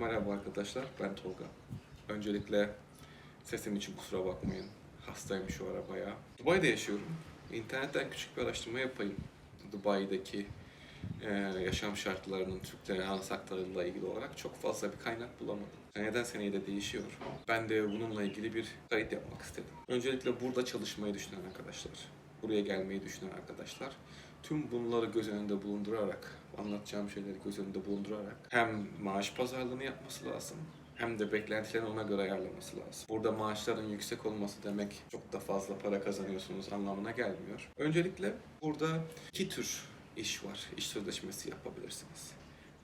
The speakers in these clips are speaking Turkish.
Merhaba arkadaşlar, ben Tolga. Öncelikle sesim için kusura bakmayın. Hastayım şu ara bayağı. Dubai'de yaşıyorum. İnternetten küçük bir araştırma yapayım. Dubai'deki e, yaşam şartlarının Türklere nasıl aktarıldığıyla ilgili olarak çok fazla bir kaynak bulamadım. Seneden seneye de değişiyor. Ben de bununla ilgili bir kayıt yapmak istedim. Öncelikle burada çalışmayı düşünen arkadaşlar, buraya gelmeyi düşünen arkadaşlar, tüm bunları göz önünde bulundurarak, anlatacağım şeyleri göz önünde bulundurarak hem maaş pazarlığını yapması lazım, hem de beklentilerini ona göre ayarlaması lazım. Burada maaşların yüksek olması demek çok da fazla para kazanıyorsunuz anlamına gelmiyor. Öncelikle burada iki tür iş var. İş sözleşmesi yapabilirsiniz.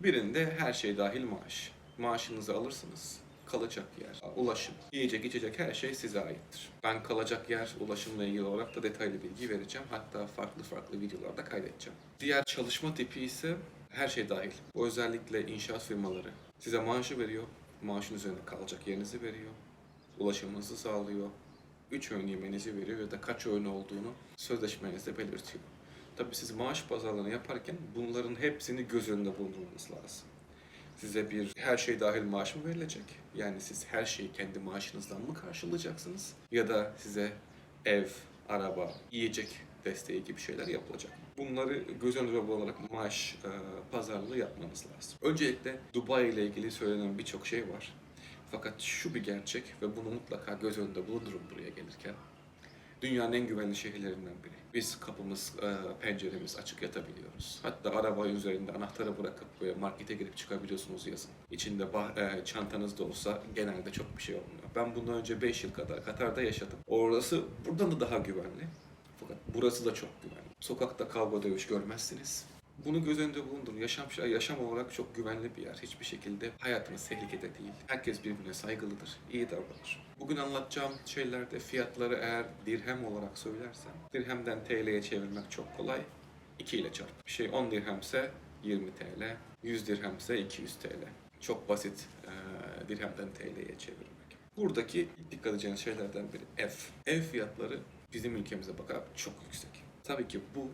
Birinde her şey dahil maaş. Maaşınızı alırsınız. Kalacak yer, ulaşım, yiyecek içecek her şey size aittir. Ben kalacak yer, ulaşımla ilgili olarak da detaylı bilgi vereceğim. Hatta farklı farklı videolarda kaydedeceğim. Diğer çalışma tipi ise her şey dahil. Bu özellikle inşaat firmaları size maaşı veriyor, maaşın üzerine kalacak yerinizi veriyor, ulaşımınızı sağlıyor, 3 öğün yemenizi veriyor ya da kaç öğün olduğunu sözleşmenizde belirtiyor. Tabii siz maaş pazarlığını yaparken bunların hepsini göz önünde bulundurmanız lazım. Size bir her şey dahil maaş mı verilecek? Yani siz her şeyi kendi maaşınızdan mı karşılayacaksınız? Ya da size ev, araba, yiyecek desteği gibi şeyler yapılacak. Bunları göz önünde bulunarak maaş e, pazarlığı yapmanız lazım. Öncelikle Dubai ile ilgili söylenen birçok şey var. Fakat şu bir gerçek ve bunu mutlaka göz önünde bulundurun buraya gelirken. Dünyanın en güvenli şehirlerinden biri. Biz kapımız, e, penceremiz açık yatabiliyoruz. Hatta araba üzerinde anahtarı bırakıp markete girip çıkabiliyorsunuz yazın. İçinde e, çantanız da olsa genelde çok bir şey olmuyor. Ben bundan önce 5 yıl kadar Katar'da yaşadım. Orası buradan da daha güvenli. Fakat burası da çok güvenli. Sokakta kavga dövüş görmezsiniz. Bunu göz önünde bulundurun. Yaşam, yaşam olarak çok güvenli bir yer. Hiçbir şekilde hayatınız tehlikede değil. Herkes birbirine saygılıdır, iyi davranır. Bugün anlatacağım şeylerde fiyatları eğer dirhem olarak söylersem, dirhemden TL'ye çevirmek çok kolay. 2 ile çarp. Bir şey 10 dirhemse 20 TL, 100 dirhemse 200 TL. Çok basit eee, dirhemden TL'ye çevirmek. Buradaki dikkat edeceğiniz şeylerden biri ev. Ev fiyatları bizim ülkemize bakarak çok yüksek. Tabii ki bu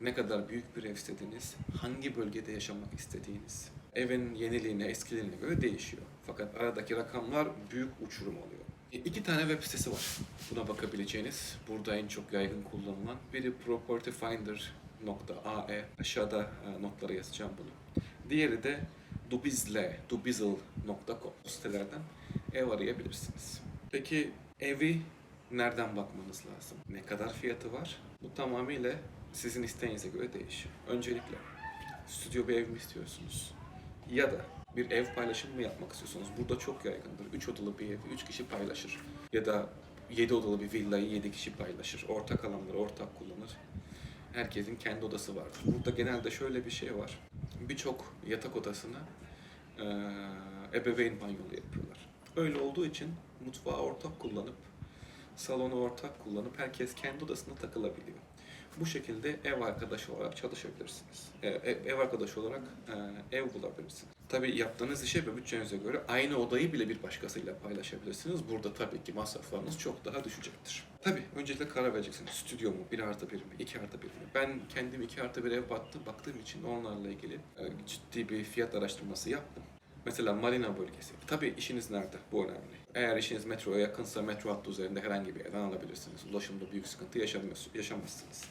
ne kadar büyük bir ev istediğiniz, hangi bölgede yaşamak istediğiniz, evin yeniliğine, eskiliğine göre değişiyor. Fakat aradaki rakamlar büyük uçurum oluyor. E, İki tane web sitesi var buna bakabileceğiniz. Burada en çok yaygın kullanılan. Biri propertyfinder.ae. Aşağıda e, notlara yazacağım bunu. Diğeri de dubizle, dubizzle.com. Bu sitelerden ev arayabilirsiniz. Peki evi nereden bakmanız lazım? Ne kadar fiyatı var? Bu tamamıyla sizin isteğinize göre değişiyor. Öncelikle stüdyo bir ev mi istiyorsunuz? Ya da bir ev paylaşımı mı yapmak istiyorsunuz? Burada çok yaygındır. 3 odalı bir evi 3 kişi paylaşır. Ya da 7 odalı bir villayı 7 kişi paylaşır. Ortak alanları ortak kullanır. Herkesin kendi odası vardır. Burada genelde şöyle bir şey var. Birçok yatak odasına ebeveyn banyolu yapıyorlar. Öyle olduğu için mutfağı ortak kullanıp salonu ortak kullanıp herkes kendi odasına takılabiliyor. Bu şekilde ev arkadaşı olarak çalışabilirsiniz. E, Ev, ev arkadaşı olarak e, ev bulabilirsiniz. Tabii yaptığınız işe ve bütçenize göre aynı odayı bile bir başkasıyla paylaşabilirsiniz. Burada tabii ki masraflarınız çok daha düşecektir. Tabii öncelikle karar vereceksiniz. Stüdyo mu? 1 artı 1 mi? 2 artı 1 mi? Ben kendim 2 artı 1 ev baktım, baktığım için onlarla ilgili e, ciddi bir fiyat araştırması yaptım. Mesela Marina bölgesi. Tabii işiniz nerede? Bu önemli. Eğer işiniz metroya yakınsa metro hattı üzerinde herhangi bir yerden alabilirsiniz. Ulaşımda büyük sıkıntı yaşamıyorsunuz, yaşamazsınız.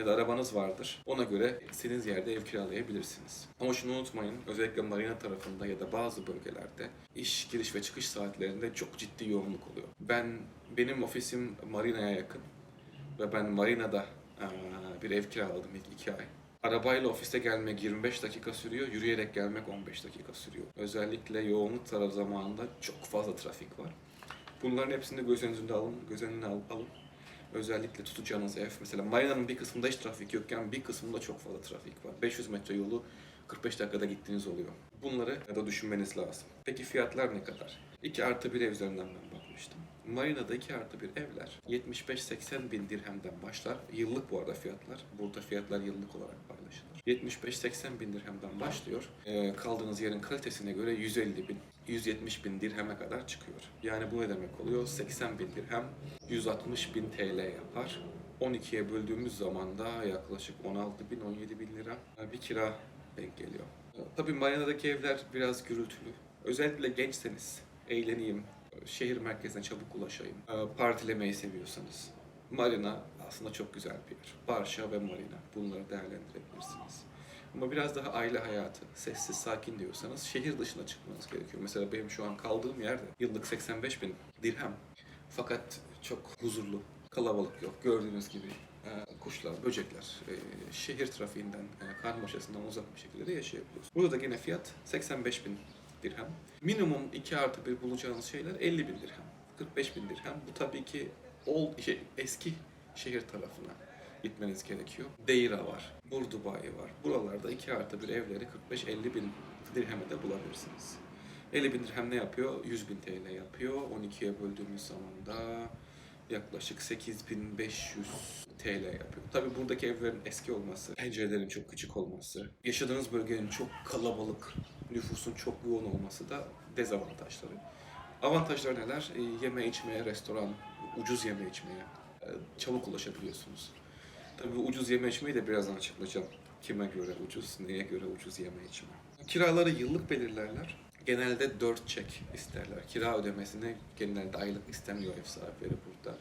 Ya da arabanız vardır. Ona göre istediğiniz yerde ev kiralayabilirsiniz. Ama şunu unutmayın, özellikle marina tarafında ya da bazı bölgelerde iş giriş ve çıkış saatlerinde çok ciddi yoğunluk oluyor. Ben benim ofisim marinaya yakın ve ben marinada bir ev kiraladım ilk iki ay. Arabayla ofise gelmek 25 dakika sürüyor, yürüyerek gelmek 15 dakika sürüyor. Özellikle yoğunluk tarafı zamanında çok fazla trafik var. Bunların hepsini göz önünde alın, göz önüne al- alın. Özellikle tutacağınız ev. Mesela Marina'nın bir kısmında hiç trafik yokken bir kısmında çok fazla trafik var. 500 metre yolu 45 dakikada gittiğiniz oluyor. Bunları da düşünmeniz lazım. Peki fiyatlar ne kadar? 2 artı 1 ev üzerinden ben bakmıştım. Marina'da 2 artı 1 evler 75-80 bin dirhemden başlar. Yıllık bu arada fiyatlar. Burada fiyatlar yıllık olarak paylaşılır. 75-80 bin dirhemden başlıyor. Ee, kaldığınız yerin kalitesine göre 150 bin, 170 bin dirheme kadar çıkıyor. Yani bu ne demek oluyor? 80 bin dirhem 160 bin TL yapar. 12'ye böldüğümüz zaman da yaklaşık 16 bin, 17 bin lira bir kira denk geliyor. Tabii Marina'daki evler biraz gürültülü. Özellikle gençseniz, eğleneyim, şehir merkezine çabuk ulaşayım, e, partilemeyi seviyorsanız. Marina aslında çok güzel bir yer. Barşa ve Marina. Bunları değerlendirebilirsiniz. Ama biraz daha aile hayatı, sessiz, sakin diyorsanız şehir dışına çıkmanız gerekiyor. Mesela benim şu an kaldığım yerde yıllık 85 bin dirhem. Fakat çok huzurlu, kalabalık yok. Gördüğünüz gibi e, kuşlar, böcekler, e, şehir trafiğinden, e, karmaşasından uzak bir şekilde de yaşayabiliyorsunuz. Burada da gene fiyat 85 bin dirhem. Minimum 2 artı 1 bulacağınız şeyler 50 bin dirhem. 45 bin dirhem. Bu tabii ki old, şey, eski şehir tarafına gitmeniz gerekiyor. Deira var, Burdubai var. Buralarda 2 artı 1 evleri 45-50 bin dirheme de bulabilirsiniz. 50 bin dirhem ne yapıyor? 100 bin TL yapıyor. 12'ye böldüğümüz zaman da yaklaşık 8500 TL yapıyor. Tabii buradaki evlerin eski olması, pencerelerin çok küçük olması, yaşadığınız bölgenin çok kalabalık, nüfusun çok yoğun olması da dezavantajları. Avantajlar neler? E, yeme içmeye, restoran, ucuz yeme içmeye e, çabuk ulaşabiliyorsunuz. Tabii ucuz yeme içmeyi de birazdan açıklayacağım. Kime göre ucuz, neye göre ucuz yeme içme. Kiraları yıllık belirlerler. Genelde 4 çek isterler. Kira ödemesini genelde aylık istemiyor ev sahipleri burada.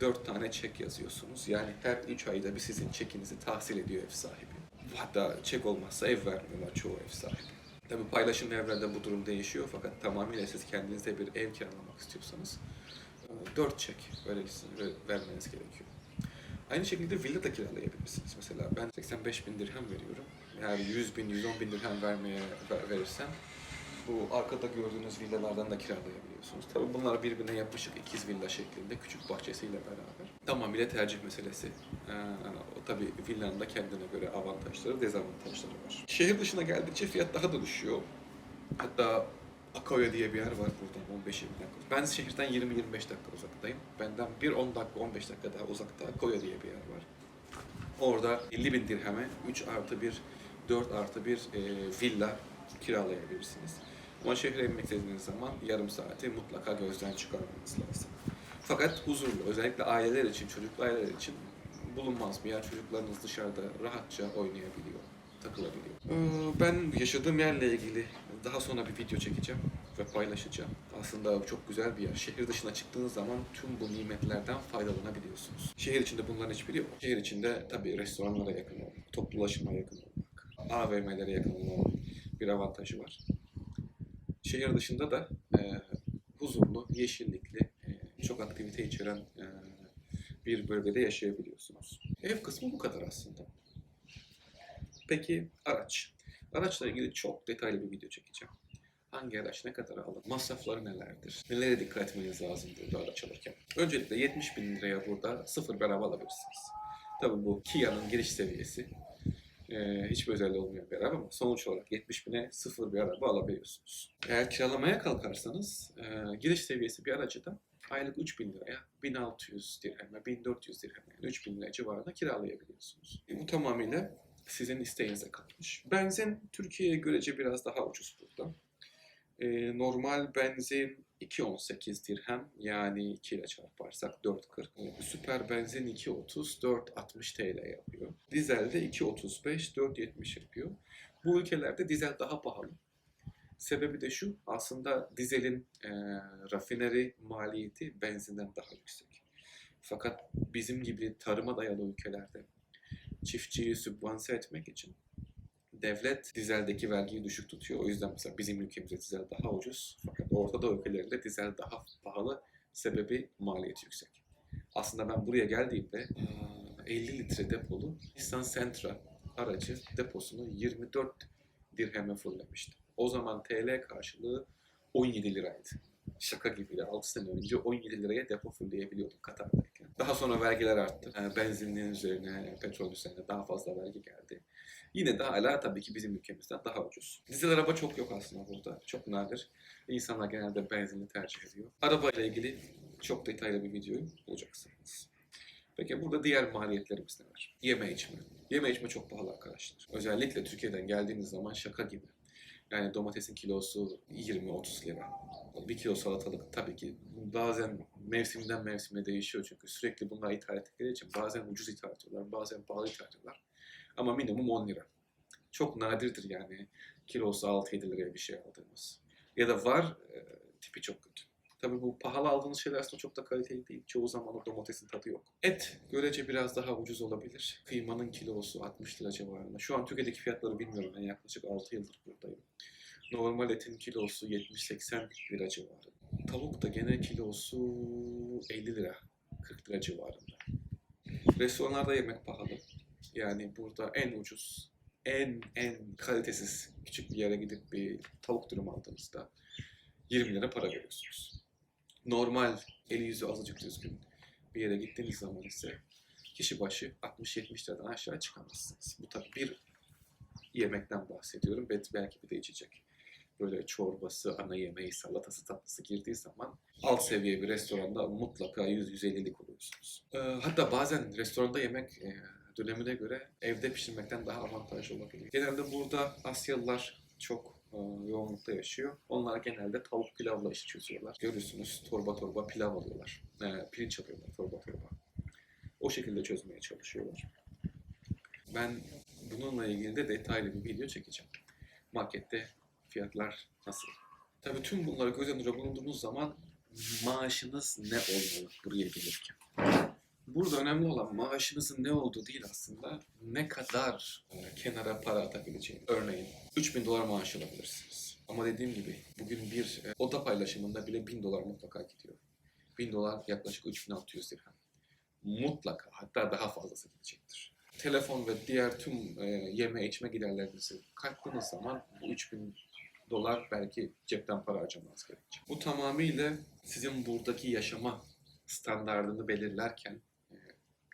4 tane çek yazıyorsunuz. Yani her 3 ayda bir sizin çekinizi tahsil ediyor ev sahibi. Hatta çek olmazsa ev vermiyorlar çoğu ev sahibi. Tabii paylaşımlı evlerde bu durum değişiyor fakat tamamıyla siz kendinize bir ev kiralamak istiyorsanız 4 çek öyle vermeniz gerekiyor. Aynı şekilde villa da kiralayabilirsiniz. Mesela ben 85 bin dirhem veriyorum. Eğer 100 bin, 110 bin dirhem vermeye ver- verirsem bu arkada gördüğünüz villalardan da kiralayabiliyorsunuz. Tabii bunlar birbirine yapışık ikiz villa şeklinde küçük bahçesiyle beraber. Tamamıyla tercih meselesi. Ee, o tabii villanın da kendine göre avantajları, dezavantajları var. Şehir dışına geldikçe fiyat daha da düşüyor. Hatta Akoya diye bir yer var buradan 15-20 dakika. Ben şehirden 20-25 dakika uzaktayım. Benden bir 10 dakika 15 dakika daha uzakta Akoya diye bir yer var. Orada 50 bin dirheme 3 artı 1, 4 artı 1 e, villa kiralayabilirsiniz. Ama şehre inmek istediğiniz zaman yarım saati mutlaka gözden çıkarmanız lazım. Fakat huzurlu, özellikle aileler için, çocuklu aileler için bulunmaz bir yer. Çocuklarınız dışarıda rahatça oynayabiliyor, takılabiliyor. Ee, Ben yaşadığım yerle ilgili daha sonra bir video çekeceğim ve paylaşacağım. Aslında çok güzel bir yer. Şehir dışına çıktığınız zaman tüm bu nimetlerden faydalanabiliyorsunuz. Şehir içinde bunların hiçbiri yok. Şehir içinde tabii restoranlara yakın olmak, toplu ulaşıma yakın olmak, AVM'lere yakın olmanın bir avantajı var. Şehir dışında da e, huzurlu, yeşillikli, e, çok aktivite içeren e, bir bölgede yaşayabiliyorsunuz. Ev kısmı bu kadar aslında. Peki araç. Araçla ilgili çok detaylı bir video çekeceğim. Hangi araç ne kadar alır? Masrafları nelerdir? Nelere dikkat etmeniz lazım burada araç alırken? Öncelikle 70 bin liraya burada sıfır bir araba alabilirsiniz. Tabii bu Kia'nın giriş seviyesi. Ee, hiçbir özelliği olmayan bir araba ama sonuç olarak 70 bine sıfır bir araba alabiliyorsunuz. Eğer kiralamaya kalkarsanız e, giriş seviyesi bir aracı da aylık 3000 liraya 1600 dirheme, 1400 dirheme yani 3000 lira civarında kiralayabiliyorsunuz. E, bu tamamıyla sizin isteğinize kalmış. Benzin Türkiye'ye görece biraz daha ucuz burada. Ee, normal benzin 2.18 dirhem yani 2 ile çarparsak 4.40. Ee, süper benzin 2.30, 4.60 TL yapıyor. Dizel de 2.35, 4.70 yapıyor. Bu ülkelerde dizel daha pahalı. Sebebi de şu, aslında dizelin e, rafineri maliyeti benzinden daha yüksek. Fakat bizim gibi tarıma dayalı ülkelerde çiftçiyi sübvanse etmek için devlet dizeldeki vergiyi düşük tutuyor. O yüzden mesela bizim ülkemizde dizel daha ucuz. Fakat Orta Doğu ülkelerinde dizel daha pahalı. Sebebi maliyeti yüksek. Aslında ben buraya geldiğimde eee, 50 litre depolu Nissan Sentra aracı deposunu 24 dirheme fullemişti. O zaman TL karşılığı 17 liraydı. Şaka gibi 6 sene önce 17 liraya depo fullleyebiliyorduk Katar'dayken. Daha sonra vergiler arttı. Ee, Benzinin üzerine, petrol üzerine daha fazla vergi geldi. Yine de hala tabii ki bizim ülkemizden daha ucuz. Dizel araba çok yok aslında burada. Çok nadir. İnsanlar genelde benzinli tercih ediyor. Araba ile ilgili çok detaylı bir videoyu bulacaksınız. Peki burada diğer maliyetlerimiz ne var? Yeme içme. Yeme içme çok pahalı arkadaşlar. Özellikle Türkiye'den geldiğiniz zaman şaka gibi. Yani domatesin kilosu 20-30 lira. Bir kilo salatalık tabii ki bazen mevsimden mevsime değişiyor çünkü sürekli bunlar ithal ettikleri için bazen ucuz ithal ediyorlar, bazen pahalı ithal ediyorlar. Ama minimum 10 lira. Çok nadirdir yani kilosu 6-7 liraya bir şey aldığımız. Ya da var, e, tipi çok kötü. Tabii bu pahalı aldığınız şeyler aslında çok da kaliteli değil. Çoğu zaman o domatesin tadı yok. Et görece biraz daha ucuz olabilir. Kıymanın kilosu 60 lira civarında. Şu an Türkiye'deki fiyatları bilmiyorum. Ben yaklaşık 6 yıldır buradayım. Normal etin kilosu 70-80 lira civarında. Tavuk da gene kilosu 50 lira, 40 lira civarında. Restoranlarda yemek pahalı. Yani burada en ucuz, en en kalitesiz küçük bir yere gidip bir tavuk dürüm aldığınızda 20 lira para veriyorsunuz. Normal eli yüzü azıcık düzgün bir yere gittiğiniz zaman ise kişi başı 60-70 liradan aşağı çıkamazsınız. Bu tabii bir yemekten bahsediyorum. Belki belki bir de içecek. Böyle çorbası, ana yemeği, salatası, tatlısı girdiği zaman alt seviye bir restoranda mutlaka 100-150'lik oluyorsunuz. Ee, hatta bazen restoranda yemek e, dönemine göre evde pişirmekten daha avantajlı olabilir. Genelde burada Asyalılar çok e, yoğunlukta yaşıyor. Onlar genelde tavuk pilavla iş çözüyorlar. Görürsünüz torba torba pilav alıyorlar. E, pirinç alıyorlar torba torba. O şekilde çözmeye çalışıyorlar. Ben bununla ilgili de detaylı bir video çekeceğim. Markette fiyatlar nasıl? Tabii tüm bunları göz önünde bulundurduğunuz zaman maaşınız ne olmalı buraya gelirken? Burada önemli olan maaşınızın ne olduğu değil aslında ne kadar e, kenara para atabileceğiniz. Örneğin 3000 dolar maaş alabilirsiniz. Ama dediğim gibi bugün bir e, oda paylaşımında bile 1000 dolar mutlaka gidiyor. 1000 dolar yaklaşık 3600 dirhem. Mutlaka hatta daha fazlası gidecektir. Telefon ve diğer tüm e, yeme içme giderlerinizi kattığınız zaman bu 3000 dolar belki cepten para harcamanız gerekecek. Bu tamamıyla sizin buradaki yaşama standartını belirlerken e,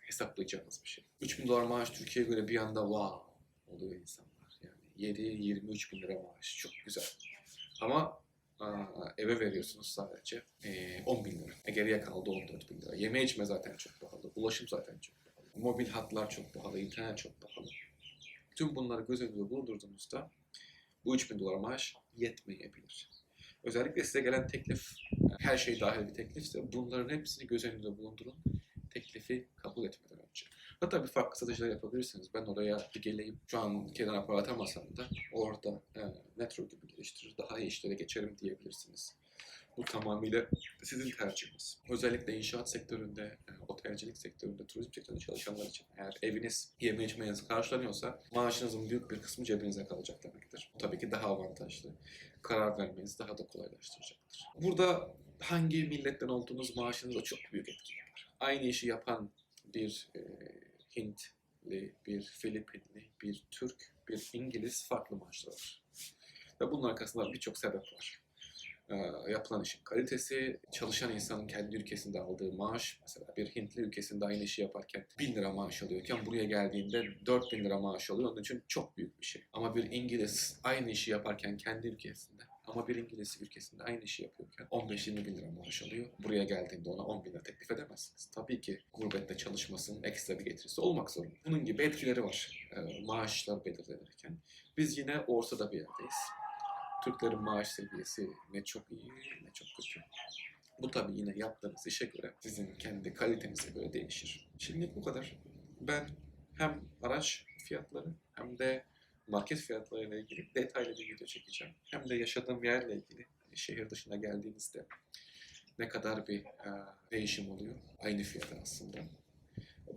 hesaplayacağınız bir şey. 3000 dolar maaş Türkiye'ye göre bir anda wow oluyor insanlar. Yani 7-23 bin lira maaş çok güzel. Ama aa, eve veriyorsunuz sadece e, 10 bin lira. E, geriye kaldı 14 bin lira. Yeme içme zaten çok pahalı. Ulaşım zaten çok pahalı. Mobil hatlar çok pahalı. internet çok pahalı. Tüm bunları göz önünde bulundurduğunuzda bu 3000 dolar maaş yetmeyebilir. Özellikle size gelen teklif, her şey dahil bir teklifse bunların hepsini göz önünde bulundurun. Teklifi kabul etmeden önce. Hatta bir farklı satıcılar yapabilirsiniz. Ben oraya bir geleyim. Şu an kenara para atamasam da orada e, network gibi geliştirir. Daha iyi işlere geçerim diyebilirsiniz. Bu tamamıyla sizin tercihiniz. Özellikle inşaat sektöründe, e, otelcilik sektöründe, turizm sektöründe çalışanlar için eğer eviniz yeme içmeniz karşılanıyorsa maaşınızın büyük bir kısmı cebinize kalacak demektir. Tabii ki daha avantajlı. Karar vermenizi daha da kolaylaştıracaktır. Burada hangi milletten olduğunuz maaşınıza çok büyük etki yapar. Aynı işi yapan bir e, Hintli, bir Filipinli, bir Türk, bir İngiliz farklı maaşlar var. Ve bunun arkasında birçok sebep var yapılan işin kalitesi, çalışan insanın kendi ülkesinde aldığı maaş, mesela bir Hintli ülkesinde aynı işi yaparken 1000 lira maaş alıyorken buraya geldiğinde 4000 lira maaş alıyor. Onun için çok büyük bir şey. Ama bir İngiliz aynı işi yaparken kendi ülkesinde ama bir İngiliz ülkesinde aynı işi yapıyorken 15-20 bin lira maaş alıyor. Buraya geldiğinde ona 10 bin lira teklif edemezsiniz. Tabii ki gurbette çalışmasının ekstra bir getirisi olmak zorunda. Bunun gibi etkileri var e, maaşlar belirlenirken. Biz yine ortada bir yerdeyiz. Türklerin maaş seviyesi ne çok iyi ne çok kötü. Bu tabii yine yaptığınız işe göre, sizin kendi kalitenize göre değişir. Şimdilik bu kadar. Ben hem araç fiyatları hem de market fiyatlarıyla ilgili detaylı bir video çekeceğim. Hem de yaşadığım yerle ilgili şehir dışına geldiğinizde ne kadar bir e, değişim oluyor. Aynı fiyata aslında.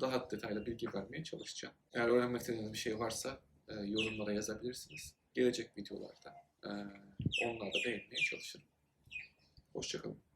Daha detaylı bilgi vermeye çalışacağım. Eğer öğrenmek istediğiniz bir şey varsa e, yorumlara yazabilirsiniz. Gelecek videolarda onlara değinmeye çalışırım. Hoşçakalın.